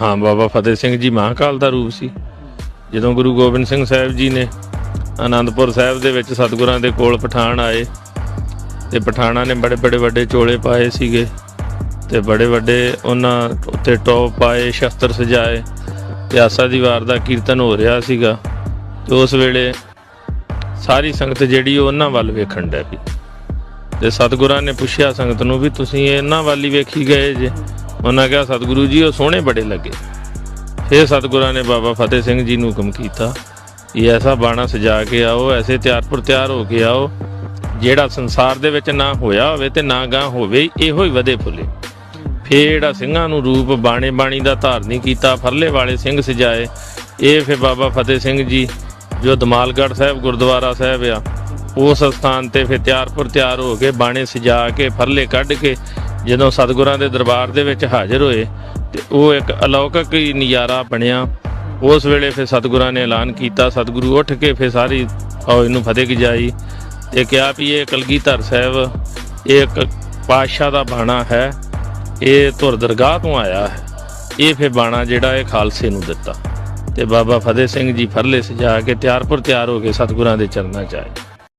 ਹਾਂ, ਬਾਬਾ ਫਤਿਹ ਸਿੰਘ ਜੀ ਮਹਾਕਾਲ ਦਾ ਰੂਪ ਸੀ। ਜਦੋਂ ਗੁਰੂ ਗੋਬਿੰਦ ਸਿੰਘ ਸਾਹਿਬ ਜੀ ਨੇ ਆਨੰਦਪੁਰ ਸਾਹਿਬ ਦੇ ਵਿੱਚ ਸਤਿਗੁਰਾਂ ਦੇ ਕੋਲ ਪਠਾਨ ਆਏ, ਤੇ ਪਠਾਨਾਂ ਨੇ ਬੜੇ ਬੜੇ ਵੱਡੇ ਚੋਲੇ ਪਾਏ ਸੀਗੇ, ਤੇ ਬੜੇ ਵੱਡੇ ਉਹਨਾਂ ਉੱਤੇ ਟੌਪ ਪਾਏ, ਸ਼ਸਤਰ ਸਜਾਏ ਤੇ ਆਸਾ ਦੀ ਵਾਰ ਦਾ ਕੀਰਤਨ ਹੋ ਰਿਹਾ ਸੀਗਾ। ਤੇ ਉਸ ਵੇਲੇ ਸਾਰੀ ਸੰਗਤ ਜਿਹੜੀ ਉਹ ਉਹਨਾਂ ਵੱਲ ਵੇਖਣ ਡੈ ਪਈ। ਤੇ ਸਤਿਗੁਰਾਂ ਨੇ ਪੁੱਛਿਆ, ਸੰਗਤ ਨੂੰ ਵੀ ਤੁਸੀਂ ਇਹਨਾਂ ਵੱਲ ਹੀ ਵੇਖੀ ਗਏ ਜੇ? ਉਹਨਾਂ ਕਿਹਾ, ਸਤਿਗੁਰੂ ਜੀ, ਉਹ ਸੋਹਣੇ ਬੜੇ ਲੱਗੇ। ਫਿਰ ਸਤਿਗੁਰਾਂ ਨੇ ਬਾਬਾ ਫਤਿਹ ਸਿੰਘ ਜੀ ਨੂੰ ਹੁਕਮ ਕੀਤਾ ਇਹ ਐਸਾ ਬਾਣਾ ਸਜਾ ਕੇ ਆਓ, ਐਸੇ ਤਿਆਰਪੁਰ ਤਿਆਰ ਹੋ ਕੇ ਆਓ, ਜਿਹੜਾ ਸੰਸਾਰ ਦੇ ਵਿੱਚ ਨਾ ਹੋਇਆ ਹੋਵੇ ਤੇ ਨਾ ਗਾਂ ਹੋਵੇ, ਇਹੋ ਹੀ ਵਧੇ ਫੁੱਲੇ। ਫੇਰ ਜਿਹੜਾ ਸਿੰਘਾਂ ਨੂੰ ਰੂਪ ਬਾਣੇ ਬਾਣੀ ਦਾ ਧਾਰਨੀ ਕੀਤਾ, ਫਰਲੇ ਵਾਲੇ ਸਿੰਘ ਸਜਾਏ, ਇਹ ਫਿਰ ਬਾਬਾ ਫਤਿਹ ਸਿੰਘ ਜੀ, ਜੋ ਦਮਾਲਗੜ੍ਹ ਸਾਹਿਬ, ਗੁਰਦੁਆਰਾ ਸਾਹਿਬ ਆ, ਉਸ ਸਥਾਨ ਤੇ ਫਿਰ ਤਿਆਰਪੁਰ ਤਿਆਰ ਹੋ ਕੇ ਬਾਣੇ ਸਜਾ ਕੇ, ਫਰਲੇ ਕੱਢ ਕੇ ਜਦੋਂ ਸਤਿਗੁਰਾਂ ਦੇ ਦਰਬਾਰ ਦੇ ਵਿੱਚ ਹਾਜ਼ਰ ਹੋਏ ਤੇ ਉਹ ਇੱਕ ਅਲੌਕਿਕ ਹੀ ਨਜ਼ਾਰਾ ਬਣਿਆ। ਉਸ ਵੇਲੇ ਫਿਰ ਸਤਿਗੁਰਾਂ ਨੇ ਐਲਾਨ ਕੀਤਾ। ਸਤਿਗੁਰੂ ਉੱਠ ਕੇ ਫਿਰ ਸਾਰੀ ਫੌਜ ਨੂੰ ਫਤਿਹ ਜਾਈ ਤੇ ਕਿਹਾ ਵੀ ਇਹ ਕਲਗੀਧਰ ਸਾਹਿਬ, ਇਹ ਇੱਕ ਪਾਤਸ਼ਾਹ ਦਾ ਬਾਣਾ ਹੈ। ਇਹ ਧੁਰ ਦਰਗਾਹ ਤੋਂ ਆਇਆ ਹੈ। ਇਹ ਫਿਰ ਬਾਣਾ ਜਿਹੜਾ ਇਹ ਖਾਲਸੇ ਨੂੰ ਦਿੱਤਾ। ਤੇ ਬਾਬਾ ਫਤਿਹ ਸਿੰਘ ਜੀ ਫਰਲੇ ਸਜਾ ਕੇ ਤਿਆਰਪੁਰ ਤਿਆਰ ਹੋ ਕੇ ਸਤਿਗੁਰਾਂ ਦੇ ਚਰਨਾਂ 'ਚ ਆਏ।